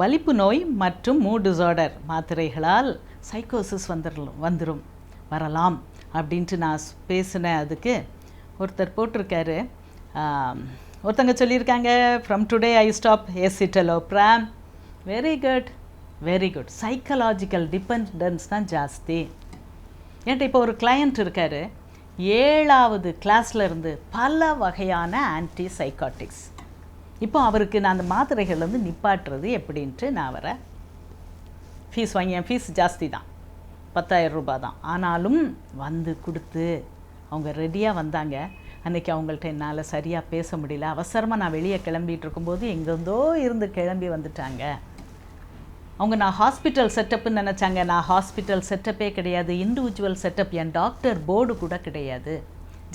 வலிப்பு நோய் மற்றும் மூட் டிசார்டர் மாத்திரைகளால் சைக்கோசிஸ் வந்துடலாம் வந்துடும் வரலாம் அப்படின்ட்டு நான் பேசின பேசினேன் அதுக்கு ஒருத்தர் போட்டிருக்காரு. ஒருத்தங்க சொல்லியிருக்காங்க from today I stop escitalopram very good very good psychological dependence தான் ஜாஸ்தி. என்கிட்ட இப்போ ஒரு கிளையண்ட் இருக்கார். ஏழாவது கிளாஸில் இருந்து பல வகையான ஆன்டி சைக்காட்டிக்ஸ் இப்போ அவருக்கு நான் அந்த மாத்திரைகள் வந்து நிப்பாட்டுறது எப்படின்ட்டு நான் அவரை ஃபீஸ் வாங்கி என் ஃபீஸ் ஜாஸ்தி தான். பத்தாயிரம் ரூபாய் தான். ஆனாலும் வந்து கொடுத்து அவங்க ரெடியாக வந்தாங்க. அன்னைக்கு அவங்கள்ட்ட என்னால் சரியாக பேச முடியல. அவசரமாக நான் வெளியே கிளம்பிகிட்டு இருக்கும்போது எங்கேருந்தோ இருந்து கிளம்பி வந்துட்டாங்க. அவங்க நான் ஹாஸ்பிட்டல் செட்டப்னு நினச்சாங்க. நான் ஹாஸ்பிட்டல் செட்டப்பே கிடையாது. இண்டிவிஜுவல் செட்டப் என் டாக்டர் போர்டு கூட கிடையாது.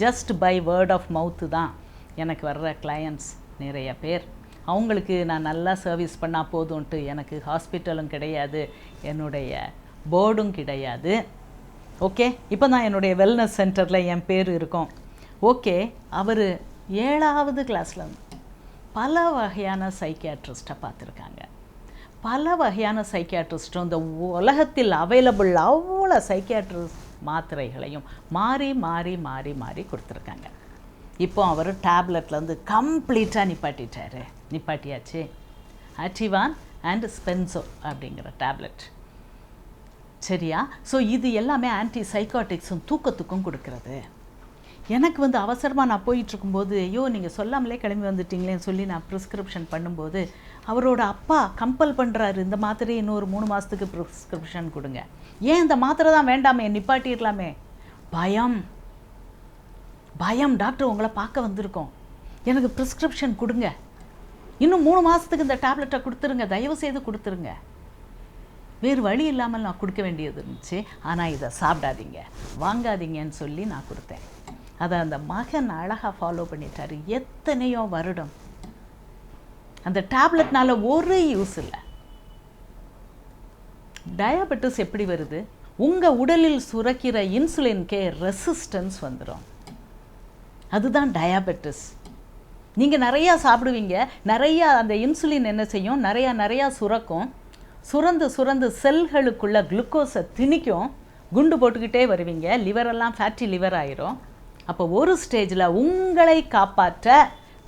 ஜஸ்ட் பை வேர்ட் ஆஃப் மவுத்து தான் எனக்கு வர்ற கிளையண்ட்ஸ் நிறைய பேர். அவங்களுக்கு நான் நல்லா சர்வீஸ் பண்ணால் போதும்ன்ட்டு எனக்கு ஹாஸ்பிட்டலும் கிடையாது. என்னுடைய போர்டும் கிடையாது. ஓகே இப்போ நான் என்னுடைய வெல்னஸ் சென்டரில் என் பேர் இருக்கும். ஓகே அவர் ஏழாவது கிளாஸில் பல வகையான சைக்கியாட்ரிஸ்ட்டை பார்த்துருக்காங்க. பல வகையான சைக்கியாட்ரிஸ்ட்டும் இந்த உலகத்தில் அவைலபிள் அவ்வளோ சைக்கியாட்ரிஸ்ட் மாத்திரைகளையும் மாறி மாறி மாறி மாறி கொடுத்துருக்காங்க. இப்போ அவர் டேப்லெட்லேருந்து கம்ப்ளீட்டாக நிப்பாட்டிட்டாரு. நிப்பாட்டியாச்சு. ஆட்டிவான் அண்ட் ஸ்பென்சோ அப்படிங்கிற டேப்லெட் சரியா? ஸோ இது எல்லாமே ஆன்டி சைக்காட்டிக்ஸும் தூக்கத்துக்கும் கொடுக்கறது. எனக்கு வந்து அவசரமாக நான் போயிட்டுருக்கும்போது ஐயோ நீங்கள் சொல்லாமலே கிளம்பி வந்துட்டீங்களேன்னு சொல்லி நான் ப்ரிஸ்கிரிப்ஷன் பண்ணும்போது அவரோட அப்பா கம்பல் பண்ணுறாரு இந்த மாத்திரை இன்னொரு மூணு மாதத்துக்கு ப்ரிஸ்கிரிப்ஷன் கொடுங்க. ஏன் இந்த மாத்திரை தான் வேண்டாமே நிப்பாட்டிடலாமே? பயம். பயம் டாக்டர் உங்களை பார்க்க வந்திருக்கோம். எனக்கு ப்ரிஸ்கிரிப்ஷன் கொடுங்க. இன்னும் மூணு மாதத்துக்கு இந்த டேப்லெட்டை கொடுத்துருங்க. தயவு செய்து கொடுத்துருங்க. வேறு வழி இல்லாமல் நான் கொடுக்க வேண்டியது இருந்துச்சு. ஆனால் இதை சாப்பிடாதீங்க. வாங்காதீங்கன்னு சொல்லி நான் கொடுத்தேன். அதை அந்த மகன் அழகாக ஃபாலோ பண்ணிட்டாரு. எத்தனையோ வருடம். அந்த டேப்லெட்னால ஒரு யூஸ் இல்லை. டயபெட்டிஸ் எப்படி வருது? உங்கள் உடலில் சுரக்கிற இன்சுலின்கே ரெசிஸ்டன்ஸ் வந்துடும் அதுதான் டயாபெட்டிஸ் நீங்கள் நிறையா சாப்பிடுவீங்க நிறையா அந்த இன்சுலின் என்ன செய்யும் நிறையா நிறையா சுரக்கும். சுரந்து சுரந்து செல்களுக்குள்ள குளுக்கோஸை திணிக்கும். குண்டு போட்டுக்கிட்டே வருவீங்க லிவரெல்லாம் ஃபேட்டி லிவர் ஆயிரும். அப்போ ஒரு ஸ்டேஜில் உங்களை காப்பாற்ற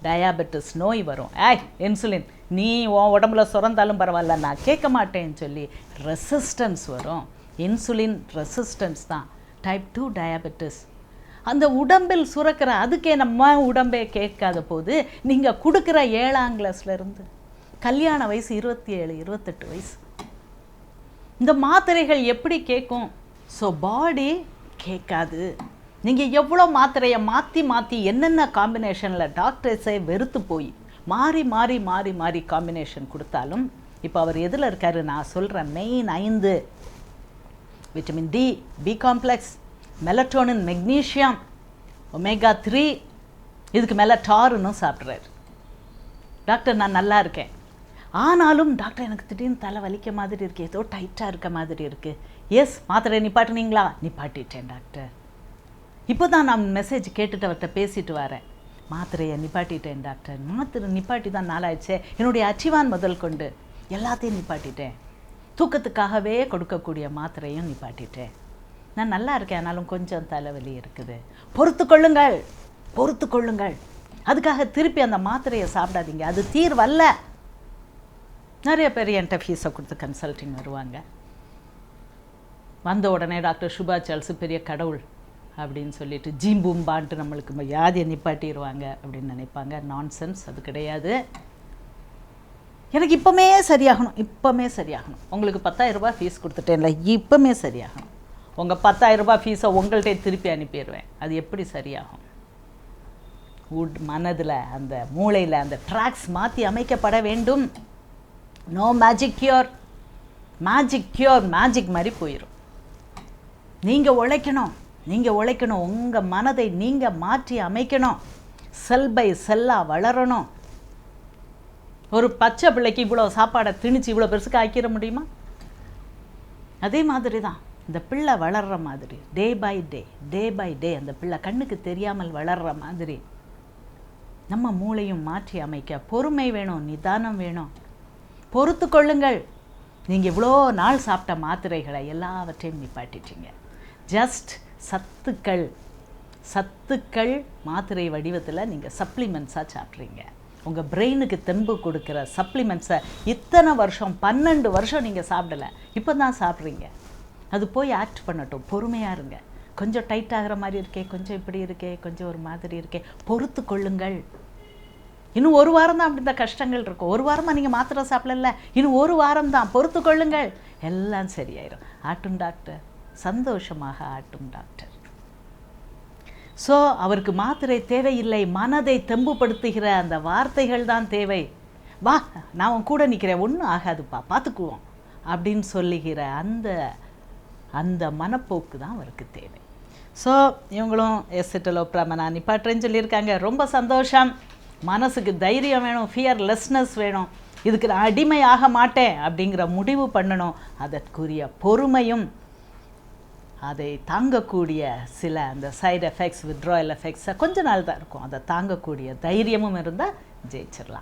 டயாபெட்டிஸ் நோய் வரும். ஏய் இன்சுலின் நீ உன் உடம்புல சுரந்தாலும் பரவாயில்ல நான் கேட்க மாட்டேன்னு சொல்லி ரெசிஸ்டன்ஸ் வரும். இன்சுலின் ரெசிஸ்டன்ஸ் தான். டைப் டூ டயாபெட்டிஸ் அந்த உடம்பில் சுரக்கிற அதுக்கே நம்ம உடம்பே கேட்காத போது நீங்கள் கொடுக்குற ஏழாம் கிளாஸ்லேருந்து கல்யாண வயசு இருபத்தி ஏழு இருபத்தெட்டு வயசு. இந்த மாத்திரைகள் எப்படி கேட்கும்? ஸோ பாடி கேட்காது. நீங்கள் எவ்வளோ மாத்திரையை மாற்றி மாற்றி என்னென்ன காம்பினேஷனில் டாக்டர்ஸே வெறுத்து போய் மாறி மாறி மாறி மாறி காம்பினேஷன் கொடுத்தாலும் இப்போ அவர் எதில் இருக்காரு? நான் சொல்கிறேன் மெயின் ஐந்து. Vitamin D B complex melatonin magnesium omega three இதுக்கு மேலே டாருன்னு சாப்பிட்றாரு. டாக்டர் நான் நல்லா இருக்கேன். ஆனாலும் டாக்டர் எனக்கு திடீர்னு தலை வலிக்க மாதிரி இருக்குது ஏதோ டைட்டாக இருக்க மாதிரி இருக்குது எஸ் மாத்திரை நிப்பாட்டுனீங்களா? நிப்பாட்டிட்டேன் டாக்டர். இப்போ தான் நான் மெசேஜ் கேட்டுட்டு அவர்கிட்ட பேசிட்டு வரேன். மாத்திரையை நிப்பாட்டிட்டேன் டாக்டர். மாத்திரை நிப்பாட்டி தான் நாளாயிடுச்சே. என்னுடைய அச்சிவான் முதல் கொண்டு எல்லாத்தையும் நிப்பாட்டிட்டேன். தூக்கத்துக்காகவே கொடுக்கக்கூடிய மாத்திரையும் நிப்பாட்டிட்டேன். நான் நல்லா இருக்கேன் ஆனாலும் கொஞ்சம் தலைவலி இருக்குது. பொறுத்து கொள்ளுங்கள் பொறுத்து கொள்ளுங்கள். அதுக்காக திருப்பி அந்த மாத்திரையை சாப்பிடாதீங்க. அது தீர்வல்ல. நிறைய பேர் என்கிட்ட ஃபீஸை கொடுத்து கன்சல்டிங் வருவாங்க. வந்த உடனே டாக்டர் சுபா சால்ஸு பெரிய கடவுள் அப்படின்னு சொல்லிட்டு ஜீம்பூம்பான்ட்டு நம்மளுக்கு வியாதியை நிப்பாட்டிடுவாங்க அப்படின்னு நினைப்பாங்க. நான்சென்ஸ் அது கிடையாது. எனக்கு இப்போமே சரியாகணும் இப்போமே சரியாகணும். உங்களுக்கு பத்தாயிரம் ரூபாய் ஃபீஸ் கொடுத்துட்டேன்ல இப்போமே சரியாகணும். உங்கள் பத்தாயிரம் ரூபாய் ஃபீஸை உங்கள்கிட்ட திருப்பி அனுப்பிடுவேன். அது எப்படி சரியாகும்? உட் மனதில் அந்த மூளையில் அந்த ட்ராக்ஸ் மாற்றி அமைக்கப்பட வேண்டும். No magic cure magic cure magic மாதிரி போயிடும் நீங்கள் உழைக்கணும். நீங்கள் உழைக்கணும். உங்கள் மனதை நீங்கள் மாற்றி அமைக்கணும். செல் பை செல்லாக வளரணும். ஒரு பச்சை பிள்ளைக்கு இவ்வளோ சாப்பாடை திணிச்சு இவ்வளோ பெருசுக்கு ஆக்கிட முடியுமா? அதே மாதிரி தான் இந்த பிள்ளை வளர்ற மாதிரி day by day day by day அந்த பிள்ளை கண்ணுக்கு தெரியாமல் வளர்ற மாதிரி நம்ம மூளையும் மாற்றி அமைக்க பொறுமை வேணும் நிதானம் வேணும். பொறுத்து கொள்ளுங்கள். நீங்கள் இவ்வளோ நாள் சாப்பிட்ட மாத்திரைகளை எல்லாவற்றையும் நிப்பாட்டிட்டீங்க. ஜஸ்ட் சத்துக்கள் சத்துக்கள் மாத்திரை வடிவத்தில் நீங்கள் சப்ளிமெண்ட்ஸாக சாப்பிட்றீங்க. உங்கள் பிரெயினுக்கு தெம்பு கொடுக்குற சப்ளிமெண்ட்ஸை இத்தனை வருஷம் பன்னெண்டு வருஷம் நீங்கள் சாப்பிடலை. இப்போ தான் சாப்பிட்றீங்க. அது போய் ஆக்ட் பண்ணட்டும். பொறுமையாக இருங்க. கொஞ்சம் டைட் ஆகிற மாதிரி இருக்கே கொஞ்சம் இப்படி இருக்கே கொஞ்சம் ஒரு மாதிரி இருக்கே. பொறுத்து கொள்ளுங்கள். இன்னும் ஒரு வாரம் தான் அப்படி இந்த கஷ்டங்கள் இருக்கும். ஒரு வாரமாக நீங்கள் மாத்திரை சாப்பிடல இன்னும் ஒரு வாரம் தான். பொறுத்து கொள்ளுங்கள். எல்லாம் சரியாயிரும். ஆட்டும் டாக்டர் சந்தோஷமாக ஆட்டும் டாக்டர் ஸோ அவருக்கு மாத்திரை தேவையில்லை. மனதை தெம்புபடுத்துகிற அந்த வார்த்தைகள் தான் தேவை. வா நான் உன் கூட நிற்கிறேன் ஒன்றும் ஆகாதுப்பா. பார்த்துக்குவோம். அப்படின்னு சொல்லுகிற அந்த அந்த மனப்போக்கு தான் அவருக்கு தேவை. ஸோ இவங்களும் எஸ்எட்டலோப்ராம நான் நிப்பாட்டுறேன்னு சொல்லியிருக்காங்க. ரொம்ப சந்தோஷம். மனசுக்கு தைரியம் வேணும் ஃபியர்லெஸ்னஸ் வேணும். இதுக்கு நான் அடிமையாக மாட்டேன் அப்படிங்கிற முடிவு பண்ணணும். அதற்குரிய பொறுமையும் அதை தாங்கக்கூடிய சில அந்த சைடு எஃபெக்ட்ஸ் வித்ட்ராயல் எஃபெக்ட்ஸை கொஞ்ச நாள் தான் இருக்கும். அதை தாங்கக்கூடிய தைரியமும் இருந்தால் ஜெயிச்சிடலாம்